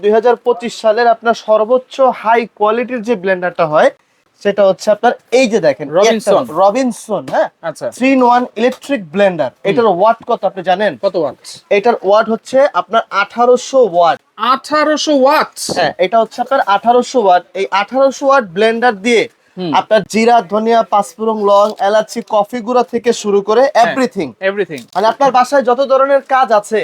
দুই হাজার পঁচিশ সালের আপনার সর্বোচ্চ হাই কোয়ালিটির যে ব্লেন্ডারটা হয় সেটা হচ্ছে আপনার এই যে দেখেন রবিনসন রবিনসন হ্যাঁ? আচ্ছা। Three in one electric blender এটার ওয়াট কত আপনি জানেন? কত ওয়াট এটার ওয়াট হচ্ছে আপনার আঠারোশো ওয়াট আঠারোশো ওয়াট হ্যাঁ এটা হচ্ছে আপনার আঠারোশো ওয়াট এই আঠারোশো ওয়াট ব্লেন্ডার দিয়ে। আপনার জিরা ধনিয়া পাঁচফোড়ন লং এলাচি কফি গুঁড়া থেকে শুরু করে হ্যাঁ। এভরিথিং এভরিথিং মানে আপনার বাসায় যত ধরনের কাজ আছে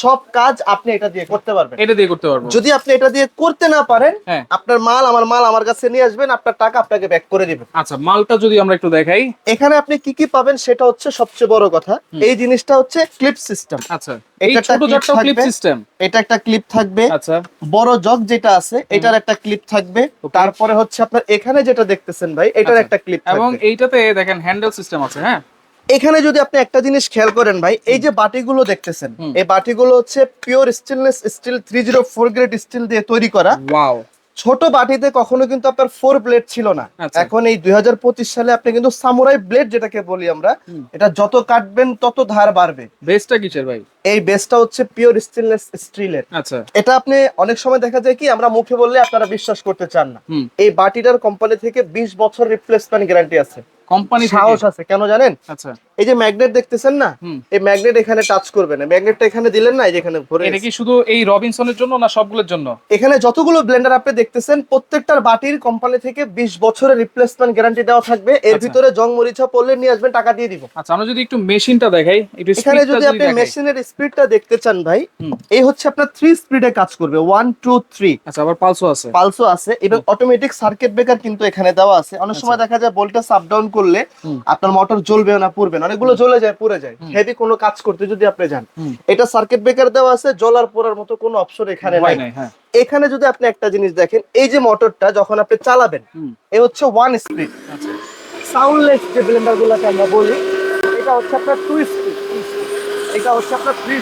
সব কাজ আপনি এটা দিয়ে করতে পারবেন। এটা দিয়ে করতে পারব। যদি আপনি এটা দিয়ে করতে না পারেন হ্যাঁ। আপনার মাল আমার মাল আমার কাছে নিয়ে আসবেন আপনার টাকা আপনাকে ব্যাক করে দিবেন আচ্ছা মালটা যদি আমরা একটু দেখাই। এখানে আপনি কি কি পাবেন সেটা হচ্ছে সবচেয়ে বড় কথা এই জিনিসটা হচ্ছে ক্লিপ সিস্টেম আচ্ছা এই এটা একটা ছোট ক্লিপ থাকবে। সিস্টেম এটা একটা ক্লিপ থাকবে। আচ্ছা। বড় জগ যেটা আছে এটার একটা ক্লিপ থাকবে। তারপরে হচ্ছে আপনার এখানে যেটা দেখতেছেন ভাই এটার আচ্ছা। একটা ক্লিপ এবং এইটাতে দেখেন হ্যান্ডেল সিস্টেম আছে হ্যাঁ? এখানে যদি আপনি একটা জিনিস খেয়াল করেন ভাই এই যে বাটিগুলো দেখতেছেন এই বাটিগুলো হচ্ছে pure stainless steel three zero four grade steel দিয়ে তৈরি করা। ওয়াও ছোট বাটিতে কখনো কিন্তু আপনার ফোর ব্লেড ছিল না। আচ্ছা। এখন এই দুই হাজার পঁচিশ সালে আপনি কিন্তু সামুরাই ব্লেড যেটাকে বলি আমরা এটা যত কাটবেন তত ধার বাড়বে। বেসটা কিসের ভাই? এই বেসটা হচ্ছে পিওর স্টেনলেস স্টিলের আচ্ছা। এটা আপনি অনেক সময় দেখা যায় কি আমরা মুখে বললে আপনারা বিশ্বাস করতে চান না। এই বাটিটার কোম্পানি থেকে বিশ বছর রিপ্লেসমেন্ট গ্যারান্টি আছে। কোম্পানি সাহস আছে কেন জানেন? আচ্ছা। এই যে ম্যাগনেট দেখতেছেন না এই ম্যাগনেট এখানে টাচ করবে না। ম্যাগনেটটা এখানে দিলেন না এই যে এখানে ভরে এটা কি শুধু এই রবিনসনের জন্য না সবগুলোর জন্য? এখানে যতগুলো ব্লেন্ডার আপনি দেখতেছেন প্রত্যেকটার বাটির কোম্পানি থেকে বিশ বছরের রিপ্লেসমেন্ট গ্যারান্টি দেওয়া থাকবে। এর আচ্ছা। ভিতরে জং মরিচা পড়লে নিয়ে আসবেন টাকা দিয়ে দিব। আচ্ছা আমরা যদি একটু মেশিনটা দেখাই একটু এখানে যদি আপনি মেশিনের স্পিডটা দেখতে চান ভাই এই হচ্ছে আপনার থ্রি স্পিডে কাজ করবে ওয়ান টু থ্রি আচ্ছা আবার পালসও আছে। পালসও আছে এবং অটোমেটিক সার্কিট ব্রেকার কিন্তু এখানে দেওয়া আছে। অনেক সময় দেখা যায় ভোল্টেজ আপ ডাউন করলে। আপনার মোটর জ্বলবে না পুরবে না। অনেকগুলো জ্বলে যায় পুড়ে যায়। হেভি কোনো কাজ করতে যদি আপনি যান এটা সার্কিট ব্রেকার দেওয়া আছে জ্বলার পোড়ার মতো কোনো অপশন এখানে নাই। হ্যাঁ। এখানে যদি আপনি একটা জিনিস দেখেন এই যে মোটরটা যখন আপনি চালাবেন এ হচ্ছে ওয়ান স্পিড সাউন্ডলেস যে ব্লেন্ডার গুলোকে আমরা বলি এটা হচ্ছে আপনার টু স্পিড এটা হচ্ছে আপনার থ্রি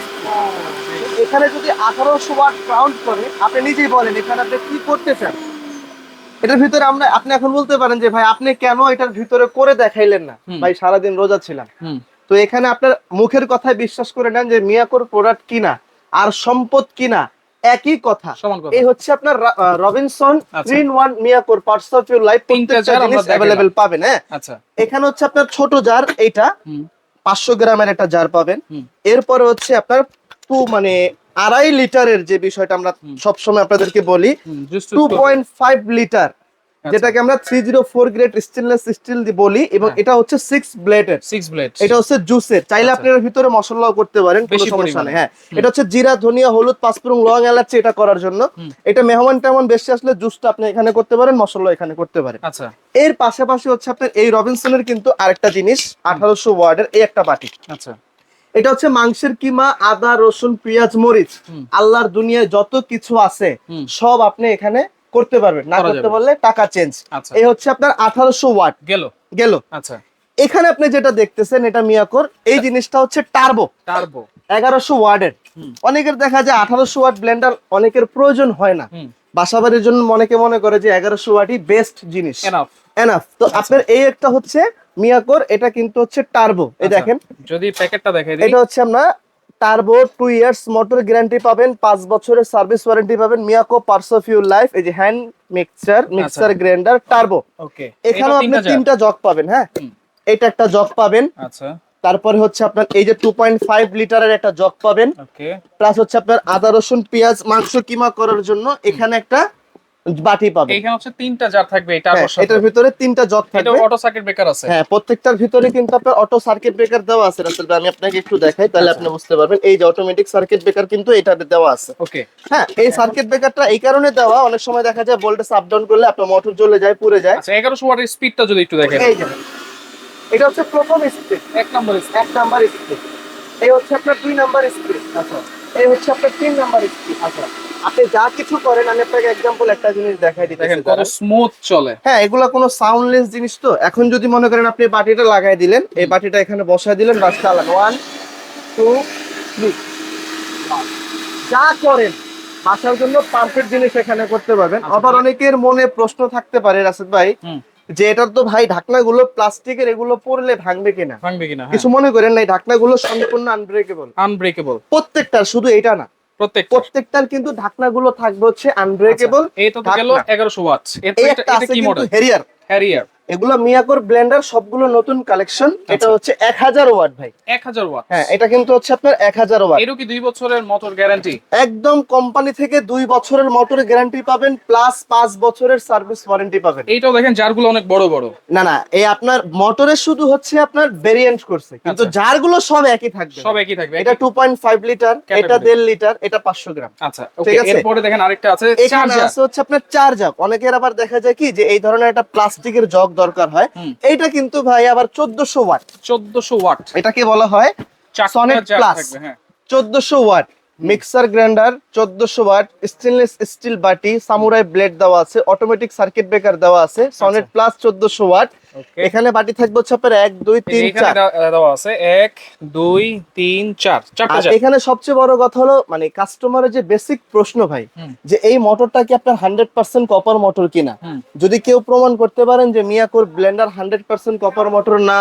এখানে যদি আঠারোশো ওয়াট কাউন্ট করে আপনি নিজেই বলেন এখানে আপনি কি করতে চান? এটার ভিতরে আমরা আপনি এখন বলতে পারেন যে ভাই আপনি কেন এটার ভিতরে করে দেখাইলেন না? ভাই সারাদিন রোজা ছিলাম। তো এখানে আপনার মুখের কথায় বিশ্বাস করে নেন যে মিয়াকোর প্রোডাক্ট কিনা? আর সম্পদ কিনা? একই কথা। এই হচ্ছে আপনার রবিনসন। থ্রি ওয়ান মিয়াকোর পার্টস অফ ইউর লাইফ প্রত্যেকটা জিনিস। অ্যাভেলেবেল পাবেন হ্যাঁ? আচ্ছা। এখানে হচ্ছে আপনার ছোট জার এইটা। পাঁচশো গ্রামের একটা জার পাবেন। এরপরে হচ্ছে আপনার টু মানে আড়াই লিটারের যে বিষয়টা আমরা সবসময় আপনাদেরকে বলি টু পয়েন্ট ফাইভ লিটার যেটাকে আমরা three zero four grade stainless steel বলি এবং হ্যাঁ। এটা হচ্ছে সিক্স ব্লেডের six blade এটা হচ্ছে জুসের চাইলে আচ্ছা। আপনি এর ভিতরে মশলাও করতে পারেন কোনো সমস্যা নেই। হ্যাঁ। এটা হচ্ছে জিরা ধনিয়া হলুদ পাঁচফোড়ন লং এলাচি এটা করার জন্য। এটা মেহমান টেমন বেশি আসলে জুসটা আপনি এখানে করতে পারেন মশলা এখানে করতে পারেন। আচ্ছা। এর পাশাপাশি হচ্ছে আপনার এই রবিনসনের কিন্তু আরেকটা জিনিস আঠারোশো ওয়ার্ডের এই একটা বাটি। আচ্ছা। এটা হচ্ছে মাংসের কিমা আদা রসুন পেঁয়াজ মরিচ। আল্লাহর দুনিয়ায় যত কিছু আছে সব আপনি এখানে করতে পারবেন। না করতে। পারলে টাকা চেঞ্জ আচ্ছা। এই হচ্ছে আপনার আঠারোশো ওয়াট। গেল। গেল। আচ্ছা। এখানে আপনি যেটা দেখতেছেন এটা মিয়াকোর এই জিনিসটা হচ্ছে টার্বো। টার্বো। এগারোশো ওয়ার্ডের। অনেকের দেখা যায় আঠারোশো ওয়াট ব্লেন্ডার অনেকের প্রয়োজন হয় না। বাসাবাড়ির জন্য অনেকে মনে করে যে এগারোশো ওয়াটই বেস্ট জিনিস। এনাফ এনাফ তো আপনার এই একটা হচ্ছে মিয়াকোর এটা কিন্তু হচ্ছে টার্বো এই আচ্ছা। দেখেন। যদি প্যাকেটটা দেখাই দিই। এটা হচ্ছে আমরা turbo two years motor guarantee পাবেন পাঁচ বছরের সার্ভিস ওয়ারেন্টি পাবেন Miyako parts of your life এই যে hand mixture mixer grinder turbo okay এখানেও আপনি তিনটা জগ পাবেন হ্যাঁ? এটা একটা জগ পাবেন। আচ্ছা। তারপরে হচ্ছে আপনার এই যে টু পয়েন্ট ফাইভ লিটারের একটা জগ পাবেন। ওকে প্লাস হচ্ছে আপনার আদা রসুন পেঁয়াজ মাংস কিমা করার জন্য এখানে একটা বাটি পাবেন এইখানে হচ্ছে তিনটা জার থাকবে এই হ্যাঁ, এটার ভিতরে তিনটা জগ এটা থাকবে। অটো সার্কিট ব্রেকার আছে। হ্যাঁ প্রত্যেকটার ভিতরে কিন্তু আপনার অটো সার্কিট ব্রেকার দেওয়া আছে রাসেল ভাই আমি আপনাকে একটু দেখাই তাহলে আচ্ছা। আপনি বুঝতে পারবেন। এই যে অটোমেটিক সার্কিট ব্রেকার কিন্তু এটাতে দেওয়া আছে। ওকে। হ্যাঁ এই সার্কিট ব্রেকারটা এই কারণে দেওয়া অনেক সময় দেখা যায় ভোল্টেজ আপ ডাউন করলে আপনার মোটর জ্বলে যায় পুড়ে যায়। আচ্ছা এগারোশো ওয়াটের স্পিডটা যদি একটু দেখেন। এই যে এটা হচ্ছে প্রথম স্পিড এক নম্বর এক নাম্বার স্পিড এই হচ্ছে আপনার দুই নাম্বার স্পিড আচ্ছা এই হচ্ছে আপনার তিন নাম্বার স্পিড আচ্ছা। আপনি যা কিছু করেন আমি আপনাকে এক্সাম্পল একটা জিনিস দেখাই দিতেছি দেখেন কত স্মুথ চলে। হ্যাঁ এগুলা কোনো সাউন্ডলেস জিনিস তো? এখন যদি মনে করেন আপনি বাটিটা লাগাই দিলেন এই বাটিটা এখানে বসায় দিলেন বাস চালান ওয়ান টু থ্রি যা করেন বাসার জন্য পারফেক্ট জিনিস এখানে করতে পারবেন। আচ্ছা। আবার অনেকের মনে প্রশ্ন থাকতে পারে রাসেদ ভাই যে এটার তো ভাই ঢাকনাগুলো প্লাস্টিকের এগুলো পরলে ভাঙবে কিনা? ভাঙবে কিনা কিছু মনে করেন না এই ঢাকনাগুলো সম্পূর্ণ আনব্রেকেবল আনব্রেকেবল প্রত্যেকটা শুধু এটা না। প্রত্যেকটার কিন্তু ঢাকনাগুলো থাকবে হচ্ছে আনব্রেকেবল এই এটা তো গেল এগারোশো 1100 ওয়াট এটা কি মডেল হ্যারিয়ার হ্যারিয়ার এগুলো মিয়াকোর ব্লেন্ডার সবগুলো নতুন কালেকশন। এটা আচ্ছা। হচ্ছে এক হাজার ওয়াট ভাই। 1000 ওয়াট। হ্যাঁ এটা কিন্তু হচ্ছে আপনার এক হাজার ওয়াট। এরও কি দুই বছরের মোটর গ্যারান্টি একদম কোম্পানি থেকে দুই বছরের মোটরের গ্যারান্টি পাবেন প্লাস পাঁচ বছরের সার্ভিস ওয়ারেন্টি পাবেন। এইটাও দেখেন জারগুলো অনেক বড় বড়। না না এই আপনার মোটরের শুধু হচ্ছে আপনার ভেরিয়েন্ট করছে কিন্তু আচ্ছা। জারগুলো সব একই থাকবে। সব একই থাকবে এটা টু পয়েন্ট ফাইভ লিটার এটা দেড় লিটার এটা পাঁচশো গ্রাম। আচ্ছা ঠিক আছে। এরপরে দেখেন আরেকটা আছে এখানে আছে হচ্ছে আপনার চার্জার অনেকের আবার দেখা যায় কি যে এই ধরনের একটা প্লাস্টিকের জগ দরকার হয়। এইটা কিন্তু ভাই আবার চোদ্দশো ওয়াট। চোদ্দশো ওয়াট। এটাকে বলা হয় সনেট হ্যাঁ। চোদ্দশো ওয়াট। মিক্সার গ্রাইন্ডার চোদ্দশো ওয়াট স্টেনলেস স্টিল বাটি সামুরাই ব্লেড দেওয়া আছে অটোমেটিক সার্কিট ব্রেকার দেওয়া আছে সনেট প্লাস চোদ্দশো ওয়াট। এখানে বাটি থাকবে হচ্ছে আপনার এক দুই তিন চার। দেওয়া- আছে এক দুই তিন চার এখানে সবচেয়ে বড় কথা হলো মানে কাস্টমারের যে বেসিক প্রশ্ন ভাই যে এই মোটরটা কি আপনার হান্ড্রেড পার্সেন্ট কপার মোটর কিনা? যদি কেউ প্রমাণ করতে পারেন যে মিয়াকোর blender hundred percent copper motor না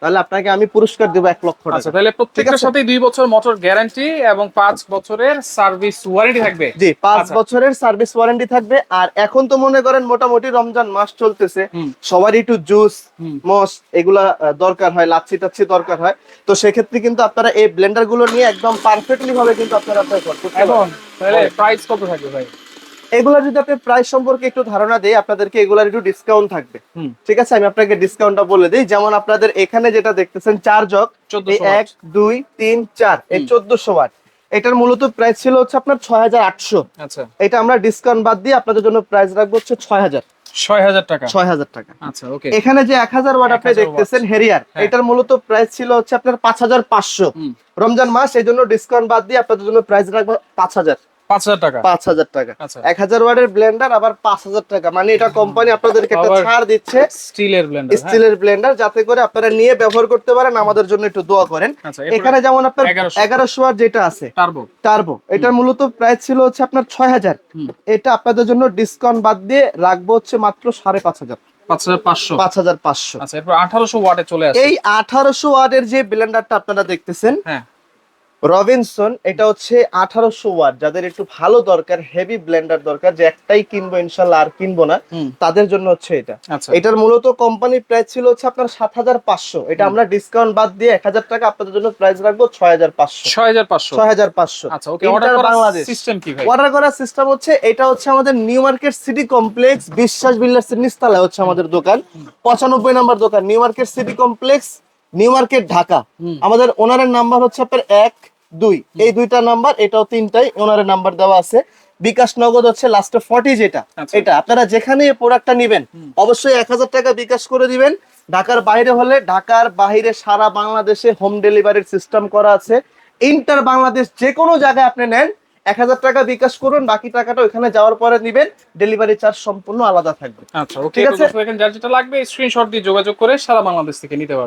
তাহলে আপনাকে আমি পুরস্কার দেবো এক লক্ষ আচ্ছা টাকা। তাহলে প্রত্যেকটার আছে। সাথে দুই বছর মোটর গ্যারান্টি এবং পাঁচ বছরের সার্ভিস ওয়ারেন্টি থাকবে? জি পাঁচ আচ্ছা। বছরের সার্ভিস ওয়ারেন্টি থাকবে। আর এখন তো মনে করেন মোটামুটি রমজান মাস চলতেছে। সবারই একটু জুস। মস এগুলা দরকার হয় লাচ্ছি টাচ্ছি দরকার হয়। তো সেক্ষেত্রে কিন্তু আপনারা এই ব্লেন্ডারগুলো নিয়ে একদম পারফেক্টলি ভাবে কিন্তু আপনারা আপনার করতে এখন তাহলে প্রাইস কত থাকবে ভাই? এগুলা যদি আপনি প্রাইস সম্পর্কে একটু ধারণা দেই আপনাদেরকে এগুলার একটু ডিসকাউন্ট থাকবে। ঠিক আছে? আমি আপনাকে ডিসকাউন্টটা বলে দিই। যেমন আপনাদের এখানে যেটা দেখতেছেন চার জগ এই 1400 এক দুই তিন চার এই। চোদ্দশো ওয়াট এটার মূলত প্রাইস ছিল হচ্ছে আপনার ছয় হাজার আটশো। আচ্ছা। এটা আমরা ডিসকাউন্ট বাদ দিয়ে আপনাদের জন্য প্রাইস রাখব হচ্ছে ছয় হাজার ছয় হাজার টাকা? ছয় হাজার টাকা। আচ্ছা ওকে এখানে যে এক হাজার ওয়াট আপনি দেখতেছেন হেরিয়ার হ্যাঁ। এটার মূলত প্রাইস ছিল হচ্ছে আপনার পাঁচ হাজার পাঁচশো। রমজান মাস এই জন্য ডিসকাউন্ট বাদ দিয়ে আপনাদের জন্য প্রাইস রাখব পাঁচ হাজার। পাঁচ হাজার টাকা। পাঁচ হাজার টাকা। আচ্ছা। এক হাজার ওয়াটের ব্লেন্ডার আবার পাঁচ হাজার টাকা। মানে এটা কোম্পানি আপনাদেরকে একটা ছাড় দিচ্ছে। স্টিলের ব্লেন্ডার স্টিলের ব্লেন্ডার যাতে করে আপনারা নিয়ে ব্যবহার করতে পারেন আমাদের জন্য একটু দোয়া করেন। আচ্ছা এখানে যেমন আপনার এগারোশো। ওয়াট যেটা আছে টার্বো টার্বো এটার মূলত প্রাইস ছিল হচ্ছে আপনার ছয় হাজার। এটা আপনাদের জন্য ডিসকাউন্ট বাদ দিয়ে রাখব হচ্ছে মাত্র সাড়ে পাঁচ হাজার। আচ্ছা এই আঠারোশো ওয়াটের যে ব্লেন্ডারটা আপনারা দেখতেছেন হ্যাঁ। রবিনসন এটা হচ্ছে আঠারোশো ওয়াট। যাদের একটু ভালো দরকার হেভি ব্লেন্ডার দরকার যে একটাই কিনবো ইনশাল্লাহ আর কিনবো না তাদের জন্য হচ্ছে এটা। আচ্ছা। এটার মূলত কোম্পানির প্রাইস ছিল হচ্ছে আপনার সাত হাজার পাঁচশো। এটা আমরা ডিসকাউন্ট বাদ দিয়ে এক হাজার টাকা আপনাদের জন্য প্রাইস রাখব ছয় হাজার পাঁচশো। ছয় হাজার পাঁচশো। ছয় হাজার পাঁচশো। আচ্ছা বাংলাদেশ সিস্টেম কি অর্ডার করার সিস্টেম হচ্ছে এটা হচ্ছে আমাদের new market city complex Biswas builders এর নিচতলায় হচ্ছে আমাদের দোকান। পঁচানব্বই নাম্বার দোকান new market city complex new market Dhaka. আমাদের ওনারের নাম্বার হচ্ছে আপনার এক দুই। এই দুইটা নাম্বার এটাও তিনটাই ওনারের নাম্বার দেওয়া আছে। বিকাশ নগদ হচ্ছে লাস্টে ফর্টি যেটা। আচ্ছা। এটা আপনারা যেখানে প্রোডাক্টটা নিবেন অবশ্যই এক হাজার টাকা বিকাশ করে দিবেন। ঢাকার বাইরে হলে ঢাকার বাইরে সারা বাংলাদেশে হোম ডেলিভারির সিস্টেম করা আছে। ইন্টার বাংলাদেশ যে কোনো জায়গায় আপনি নেন এক হাজার টাকা বিকাশ করুন বাকি টাকাটা ওইখানে যাওয়ার পরে নিবেন। ডেলিভারি চার্জ সম্পূর্ণ আলাদা থাকবে। আচ্ছা ঠিক আছে? যার যেটা লাগবে স্ক্রিনশট দিয়ে যোগাযোগ করে সারা বাংলাদেশ থেকে নিতে পারবে